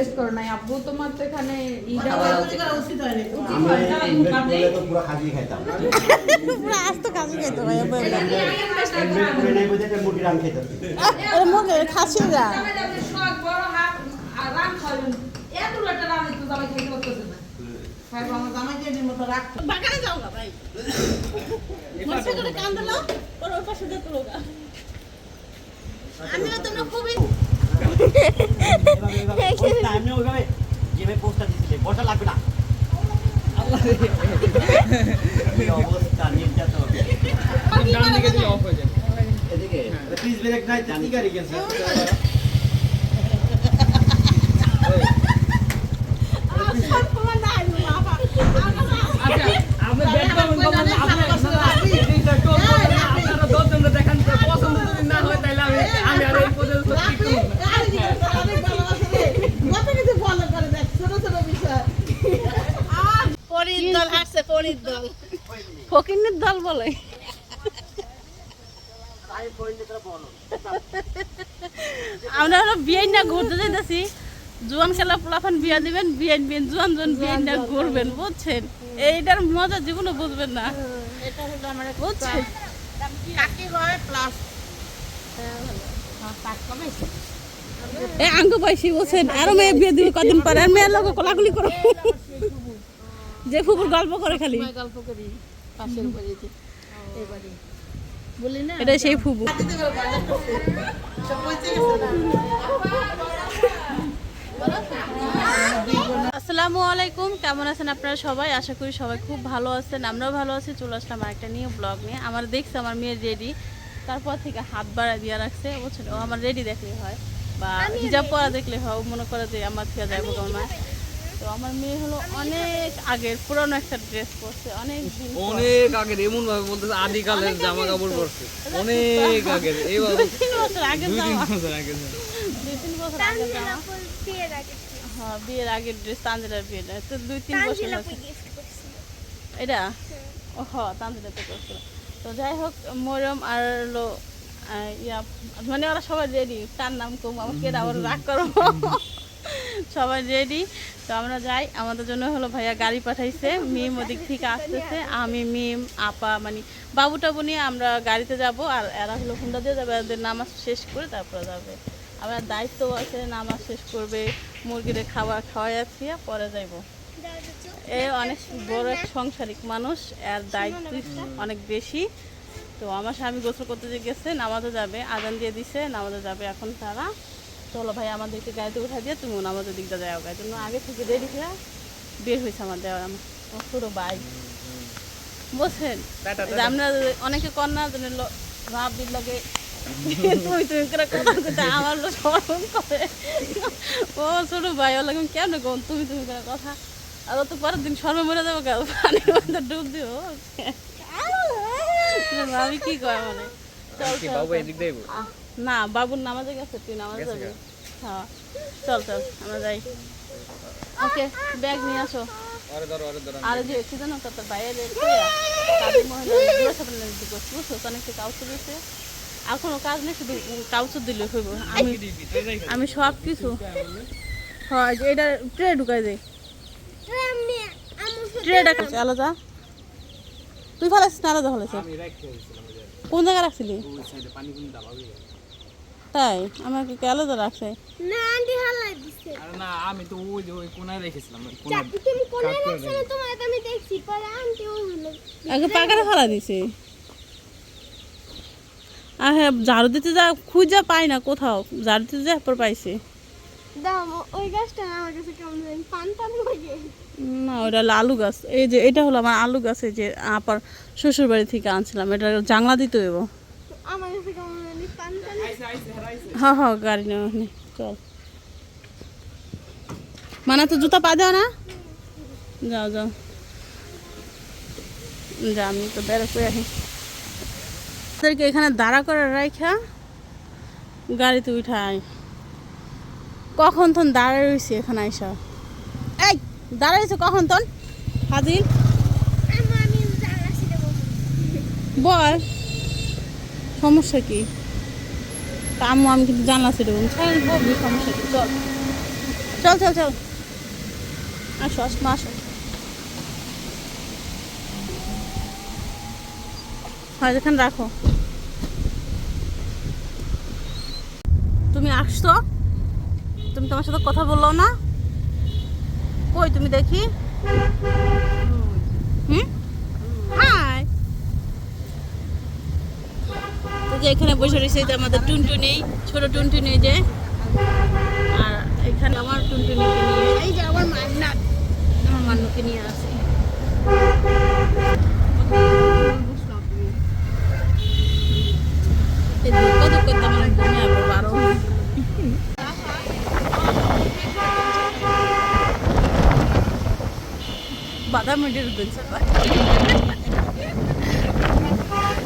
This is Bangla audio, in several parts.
ইনভেস্ট করো নাই আব্বু তোমার তো এখানে। বাগানে যাও না ভাই। ওর পাশে লোক তোমরা খুবই আমি ওইভাবে আচ্ছা করবেন আপনি এইটা কেউ বলবেন না, আপনারা দশজনকে দেখান তো পছন্দ যদি না হয় তাহলে আমি আমি আর এই পর্যন্ত ঠিক করব না। আর কি করছে? অনেক ভালোবাসে রে। কত কিছু follow করে দেখ, ছোট ছোট বিষয়। পরির দল পরির দল। ফকিনের দল বলে। আমরা হলো না ঘুরতে যাইতেছি। জুয়ান খেলা পোলাফান বিয়া দিবেন বিয়ান বিয়ান জুয়ান জুয়ান বিয়ান না ঘুরবেন বুঝছেন? এইটার মজা জীবনে বুঝবেন না। এটা হলো আমার বুঝছেন? কাকি হয় এ আঙ্গু বয়সী বলছেন আরও মেয়ে বিয়ে দিবে কদিন পরে আর মেয়ের লোক কোলাগুলি করো। যে ফুপুর গল্প করে খালি। গল্প করি পাশের বাড়িতে। এই বাড়ি বলি না এটা সেই না? আসসালামু আলাইকুম কেমন আছেন আপনারা সবাই? আশা করি সবাই খুব ভালো আছেন আমরাও ভালো আছি। চলে আসলাম একটা নিউ ব্লগ নিয়ে। আমার দেখছে আমার মেয়ে রেডি তারপর থেকে হাত বাড়া দিয়ে রাখছে। বুঝছেন ও আমার রেডি দেখলে হয়। বা হিজাব পরা দেখলে হয়। মনে করে যে আমার থেকে কেমন হয়। তো আমার মেয়ে হলো অনেক আগের পুরনো একটা ড্রেস পরছে অনেক দিন অনেক আগের এমন ভাবে বলতেছে আদিকালের জামা কাপড় পরছে। অনেক আগের দুই তিন বছর আগের দুই তিন বছর আগে দুই তিন বছর জামা। হ্যাঁ বিয়ের আগের ড্রেস তানজিলার বিয়ের তো দুই তিন বছর হয়েছে। এটা? ও হ তানজিলাতে করছিল তো যাই হোক মরম আর হলো ইয়া মানে ওরা সবাই রেডি তার নাম কম আমাকে আবার রাগ করো। সবাই রেডি তো আমরা যাই। আমাদের জন্য হলো ভাইয়া গাড়ি পাঠাইছে। মিম ওদিক থেকে আসতেছে। আমি, মিম, আপা মানে বাবু টাবু নিয়ে আমরা গাড়িতে যাব। আর এরা হলো হুন্ডা দিয়ে যাবে। এদের নামাজ শেষ করে তারপরে যাবে। আমার দায়িত্ব আছে, নামাজ শেষ করবে, মুরগিদের খাবার খাওয়াই আছি পরে যাইবো। এ অনেক বড় এক সংসারিক মানুষ। এর দায়িত্ব অনেক বেশি। তো আমার স্বামী গোসল করতে গেছে, নামাজও যাবে। আজান দিয়ে দিছে, নামাজও যাবে। এখন তারা চলো ভাই আমাদেরকে গাড়িতে উঠা দিয়ে তুমি নামাজের দিকটা যাও। গাড়ি জন্য আগে থেকে রেডি হয়ে বের হয়েছে আমার দেওয়ার আমার ছোটো বাইক বুঝছেন আমরা অনেকে কন্যা ভাবির লগে তুই তুই করে কথা আমার লোক স্মরণ করে। ও ছোট ভাই ওর লাগে কেন তুমি তুমি করে কথা। আর তো পরের দিন সর্বে মরে যাব কেন পানির মধ্যে ডুব আমি কি? কয় মানে? চল কি চল, না বাবুর নামাজে গেছে তুই নামাজে যাবি। হ্যাঁ চল চল আমরা যাই। ওকে ব্যাগ নিয়ে আসো। আরে ধরো আরে ধরো আর যে কি জানো কত বাইরে কাজের মহিলা বুঝছ? দিয়েছে আর কোনো কাজ নেই শুধু কাউচু দিলে হইব। আমি আমি সব কিছু হয় এটা ট্রে ঢুকাই দেয় ট্রেটা আলাদা। তুই ভালো আছিস না আলাদা ভালো আছিস। কোন জায়গায় রাখছিলি? তাই? আমাকে কি আলাদা রাখছে না আন্টি হালাই দিছে। আরে না আমি তো ওই যে ওই কোনায় রেখেছিলাম ওই কোনায় তুমি কোনে কাট না তোমার তো আমি দেখছি পরে আন্টি ওই হলো আগে পাকারে ফেলা দিছে। আর হ্যাঁ ঝাড়ু দিতে যা খুঁজা পাই না কোথাও। ঝাড়ু দিতে যা পর পাইছে। দাও ওই গাছটা না আমার কাছে কেমন জানি পান পান লাগে। না ওটা হলো আলু গাছ। এই যে এটা হলো আমার আলু গাছ এই যে আপার শ্বশুর বাড়ি থেকে আনছিলাম এটা জাংলা দিতে হইব। আমার কাছে কেমন হ্যাঁ হ্যাঁ গাড়ি নেওয়া চল। মানে তো জুতা পা দাও না। যাও যাও। যা আমি তো করে আসি। ওদেরকে এখানে দাঁড়া করে রাখা গাড়িতে উঠাই কখন তখন দাঁড়ায় রয়েছি এখানে আইসা? এই দাঁড়াইছে কখন তখন হাজির? বল। সমস্যা কি? আম্মু, আমি কিন্তু জানলা ছিল সমস্যা চল। চল চল চল। আসো আসো, মা, আসো। হয় এখানে রাখো। তুমি আসছো? তুমি তোমার সাথে কথা বলল না? কই তুমি দেখি? হুম হাই তো যে এখানে বসে রয়েছে যে আমাদের টুনটুনি ছোট টুনটুনি যে। আর এখানে আমার টুনটুনিকে নিয়ে এই যে আমার মান্নাত আমার মান্নুকে নিয়ে আসি। দুঃখ দুঃখ তো আমার বমি বারো বাদাম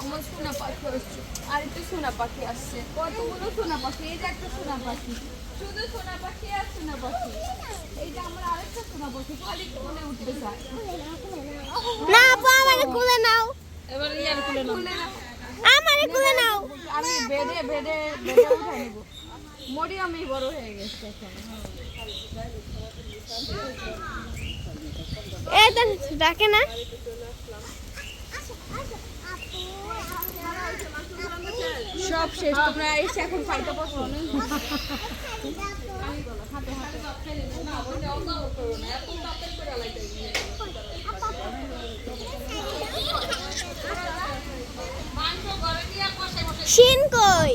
আমার সোনা পাখি আসছে। আর একটা সোনা পাখি আসছে। কতগুলো সোনা পাখি? এই যে একটা সোনা পাখি। শুধু সোনা পাখি আর সোনা পাখি। এইটা আমার আরেকটা সোনা পাখি। খালি কোলে উঠতে চায়। না আপু আমারে কুলে নাও। এবার ইয়ার খুলে নাও। আমারে কুলে নাও। আমি বেডে বেডে বেডে উঠে নেব। মরি আমি বড় হয়ে গেছে এখন। এই তো ডাকে না। সব শেষ তোমরা এসে এখন ফাইটা বসো। শিন কই?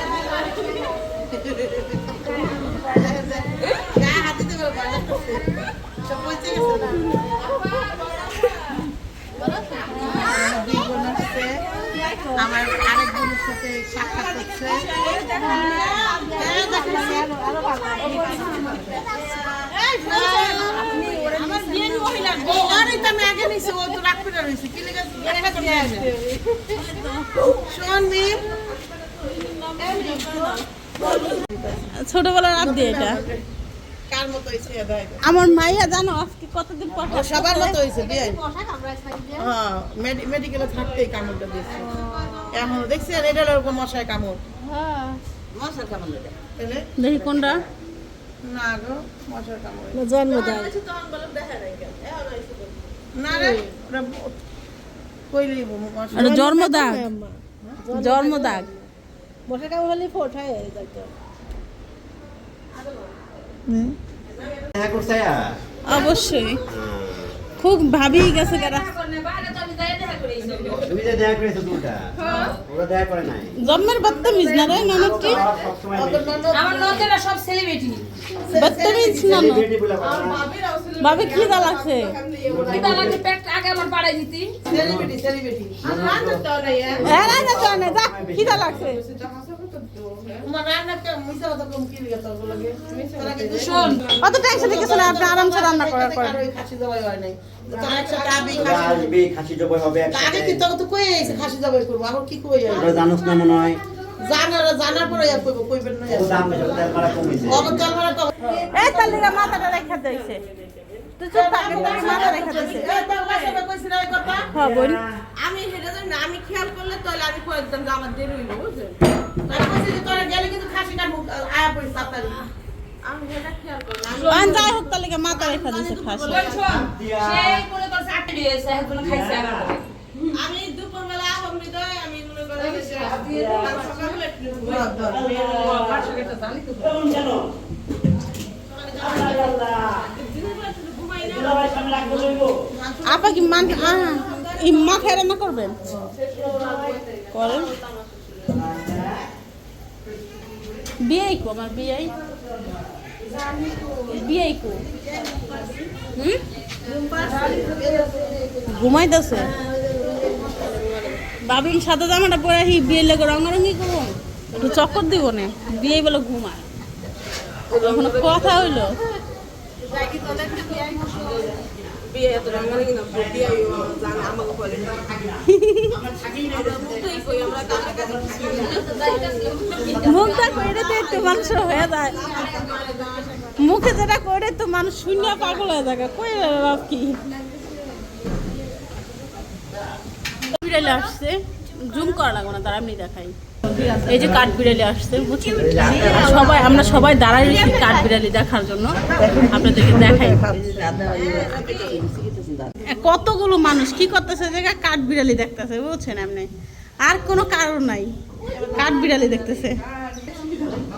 আমার আরেক বোনের সাথে সাক্ষাৎ হচ্ছে ও আরে তো আমি আগে নিছি ও তো রাগ করে রইছে কি লেগে শোন মিম ছোটবেলার আপ দিয়ে এটা। কার মতো হইছে দেখ আমার মাইয়া জানো আজকে কতদিন পর সবার মতো হয়েছে হ্যাঁ মেডিকেলে থাকতেই কামড়টা দিয়েছে। এখন দেখছেন এটা ওরকম মশায় কামড়। হ্যাঁ। মশার কামড় তাহলে? দেখি কোনটা? না গো মশার কামড়। জন্ম দেয়। না রে কইলেই এটা জন্মদাগ বসে কাউ হলে ফোটায় যাইতো অবশ্যই। খুব ভাবিয়ে গেছে কারা জন্মের বদতমিজ না রে ননদটি আমার নজরা সব সেলিব্রিটি বদতমিজ ননদ। কি দা লাগছে কিতা পেট আগে আমার পাড়াই দিতি। সেলিব্রিটি সেলিব্রিটি আর রান্না তো হ্যাঁ। না না যা কি দা লাগছে অত টেনশন কিছু না আপনি আরামসে রান্না করার পর। খাসি জবাই হয় নাই আসবে খাসি জবাই হবে আগে কি তোকে তো কই আইছে খাসি জবাই করব আবার কি কই ওরা জানোস না মনে হয়। জানার জানার পরে ইয়া কইব কইবেন না। দাম বেশি তেল ভাড়া কমেছে তেল ভাড়া কবে এই তার মাথাটা রেখা দিয়েছে তুই চুপ থাক তার মাথা রেখা হ্যাঁ বোন আমি সেটা জানি না আমি খেয়াল করলে তাহলে আমি কয়ে আমার দেরি হইল বুঝছেন? তারপর কইছি যে তোরা গেলে কিন্তু খাসিটা আয়া পড়ি তাড়াতাড়ি আমি সেটা খেয়াল করি আমি- যাই হোক তার মাথা রেখা দিয়েছে খাস। সেই মনে করছে আটটা দিয়েছে, এখনও খাইছে আমি দুপুরবেলা আপনি আমি মনে করি ঘুমাই দাও। পাঁচশো টাকা জানি তো। আপা কি মান মাথায় রান্না করবেন? করেন। বিয়ে কো, আমার বিয়ে বিয়ে কো। হুম? ঘুমাইতেছে। বাবিন সাদা জামাটা পরে আহি বিয়ে লেগে রঙারঙি করব? একটু চক্কর দিব না। বিয়ে বলে ঘুমায়। এখনও কথা হইল। হয়ে যায়। মুখে যেটা করে তো মানুষ শূন্য পাগল হয়ে যায় কই কি? আসছে। জুম করা লাগবে না, তারা আমি দেখাই। এই যে কাঠ বিড়ালি আসছে, বুঝছেন? সবাই আমরা সবাই দাঁড়াই কাঠ বিড়ালি দেখার জন্য। আপনাদেরকে দেখাই। কতগুলো মানুষ কি করতেছে যে কাঠ বিড়ালি দেখতেছে, বুঝছেন আপনি? আর কোনো কারণ নাই। কাঠ বিড়ালি দেখতেছে।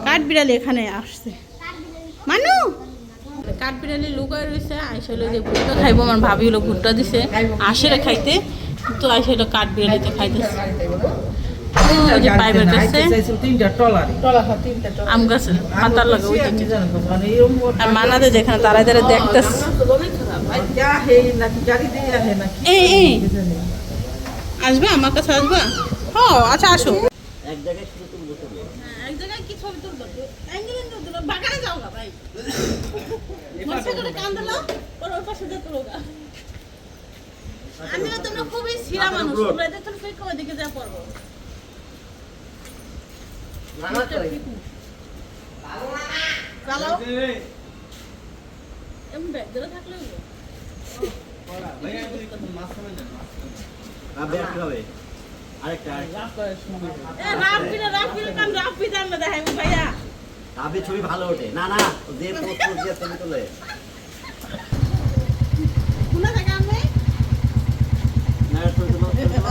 কাঠ বিড়ালি এখানে আসছে। মানু! কাঠ বিড়ালি লুকায় রয়েছে, আইসা হলো যে ভুট্টা খাইবো, আমার ভাবি হলো ভুট্টা দিছে। আসে খাইতে তো আইসা হলো কাঠ বিড়ালিতে খাইতেছে। মানাতে যেখানে দাঁড়ায় দাঁড়ায় দেখতেছে। আসবে? আমার কাছে আসবে? হ আচ্ছা আসো। এক জায়গায় রয়েছো। এক জায়গায় কি ছবি তুলবো? তো বাগানে যাও না ভাই। করে কান দিলাম ওর ওর পাশে দিয়ে আমি না তোমরা খুবই সিরা মানুষ তোমরা এদের তুমি কই কই দিকে যা পড়ব ছবি ভালো ওঠে না না যে ছবি তোলে কোনা জায়গা আমি না ছবি তোলো, ছবি তোলো।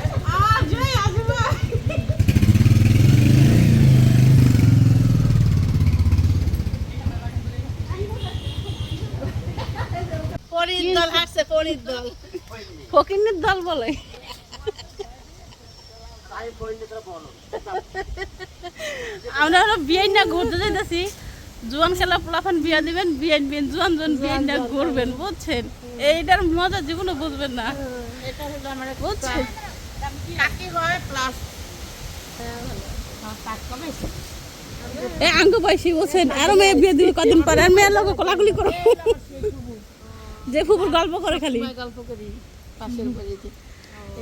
পরির দল আসছে পরির দল। ফকিনের দল বলে। আমরা হলো বিয়ে না ঘুরতে যাইতেছি। জোয়ান খেলা পোলাফান বিয়া দিবেন বিয়ান বিয়ান জোয়ান জোয়ান বিয়ান না ঘুরবেন বুঝছেন? এইটার মজা জীবনে বুঝবেন না। এটা হলো আমার বুঝছেন? কাকি হয় প্লাস এ আঙ্গু পাইছি বলছেন আরও মেয়ে বিয়ে দিবে কদিন পরে। আর মেয়ের লোক কোলাগুলি করো। যে ফুপুর গল্প করে খালি। গল্প করি পাশের বাড়িতে।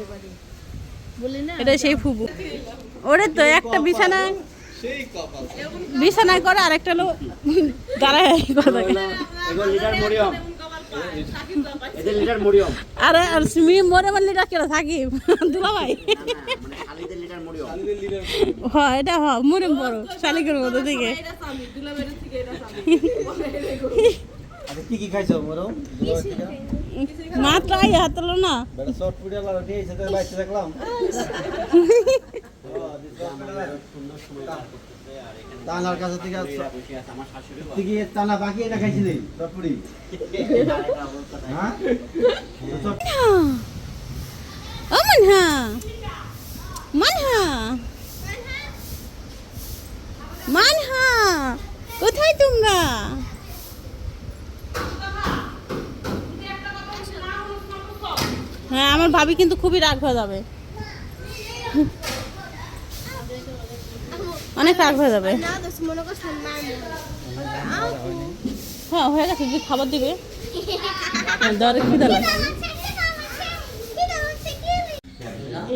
এবারে। বলি না? এটা সেই ফুবু ওরে তো একটা বিছানায় বিছানায় করে আরেকটা লোক। দাঁড়ায় করে থাকে এগুলো লিডার মরিয়ম। এদের লিডার মরিয়ম। আরে আর সিমি মরে মারলে কেন? থাকি দুলা ভাই মানে হ এটা হ মরে বড় শালিকের মতো দিকে। আচ্ছা কি কি খাইছো মোরো মাত্র আই হাতলো না। বেটা শর্ট পুডিয়া লাগা দিয়ে এসে বাইতে দেখলাম কাছে থেকে বাকি এটা খাইছিলি হ্যাঁ। শর্ট ও মানহা। মানহা। মানহা কোথায় তোমরা? হ্যাঁ আমার ভাবি কিন্তু খুবই রাগ হয়ে যাবে। অনেক রাগ হয়ে যাবে। হ্যাঁ হয়ে গেছে যদি খাবার দিবে? দরে খিদা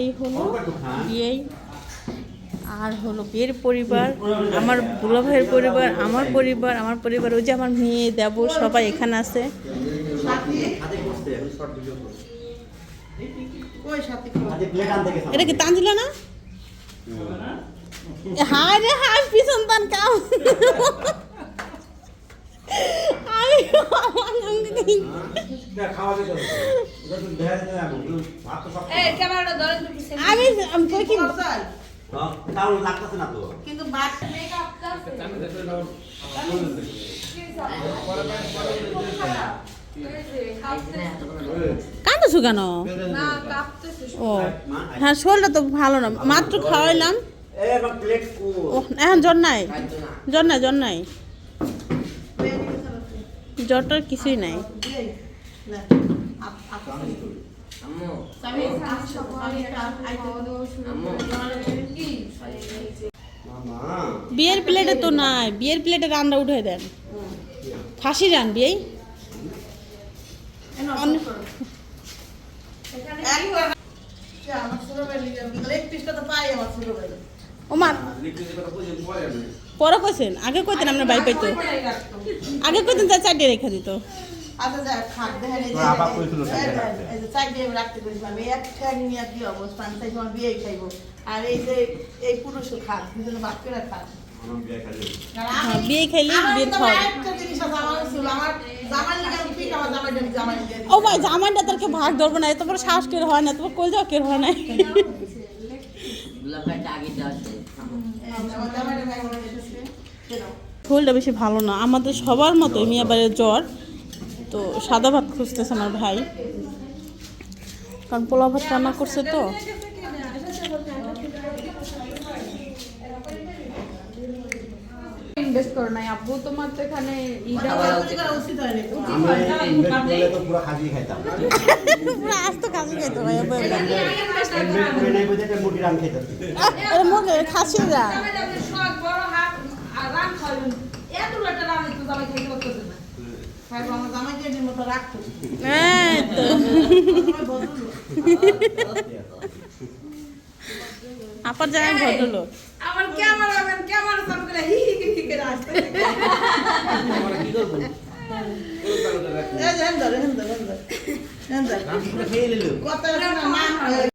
এই হলো বিয়ে আর হলো বিয়ের পরিবার, আমার বুড়ো ভাইয়ের পরিবার, আমার পরিবার আমার পরিবার, ওই যে আমার মেয়ে দেব সবাই এখানে আছে। এটা কি তানজিল না হায় রে হায় পিছন তান কাম আমি কই কি কিন্তু বাট কাঁদছো কেন? ও হ্যাঁ শরীরটা তো ভালো না। মাত্র খাওয়াইলাম। এখন জ্বর নাই? জ্বর নাই জ্বর নাই? জ্বরটার কিছুই নাই। বিয়ের প্লেটে তো নাই। বিয়ের প্লেটে রান্না উঠে দেন। ফাঁসি রান বিয়ে আমার লেগ পিসটা তো পাই আমার ছোট বেলি ও মা পরে কইছেন? আগে কইতেন আপনার বাই পাইতো। আগে কইতেন যা চারটে রেখে দিত। তোর বিয়ে খাইবো। আর এই যে এই পুরুষও খাট দুজনে ভাগ করে বিয়ে খালি আর হ্যাঁ, খাইলে আমার বিয়ে খাওয়া। ও ভাই জামাইটা তোরকে ভাগ ধরবো না তোমার শ্বাস কেউ কের হয় না তোমার কলজাও কের হয় না। ফুলটা বেশি ভালো না আমাদের সবার মতো মিয়াবারের জ্বর তো সাদা ভাত খুঁজতেছে আমার ভাই। কারণ পোলা ভাত রান্না করছে তো। ইনভেস্ট করো নাই। আব্বু তোমার তো এখানে ঈদ আমার তৈরি করা উচিত হয়নি। আমি ইনভেস্ট করলে তো পুরো খাসি খাইতাম। পুরো আস্ত কাছে খাইতে ভাই ইনভেস্ট করে নাই বুঝে একটা মুরগি রান খাইতাম। মুখে খাসি যা জামাই আপনি শখ বড় হাত আর রান খাইলেন এত একটা রান তো জামাই খাইতে পারতেছে না। খাইবো, আমার জামাইকে এর মতো রাখতো। এই তো। আমার বদললো। আপার জায়গায় ভদ্রলোক আমার ক্যামেরাম্যান ক্যামেরা চালু করে হি হি হি করে আসতে এই কি করব এই যে ধরো, হেন ধরো। হেন ধরো। না, না,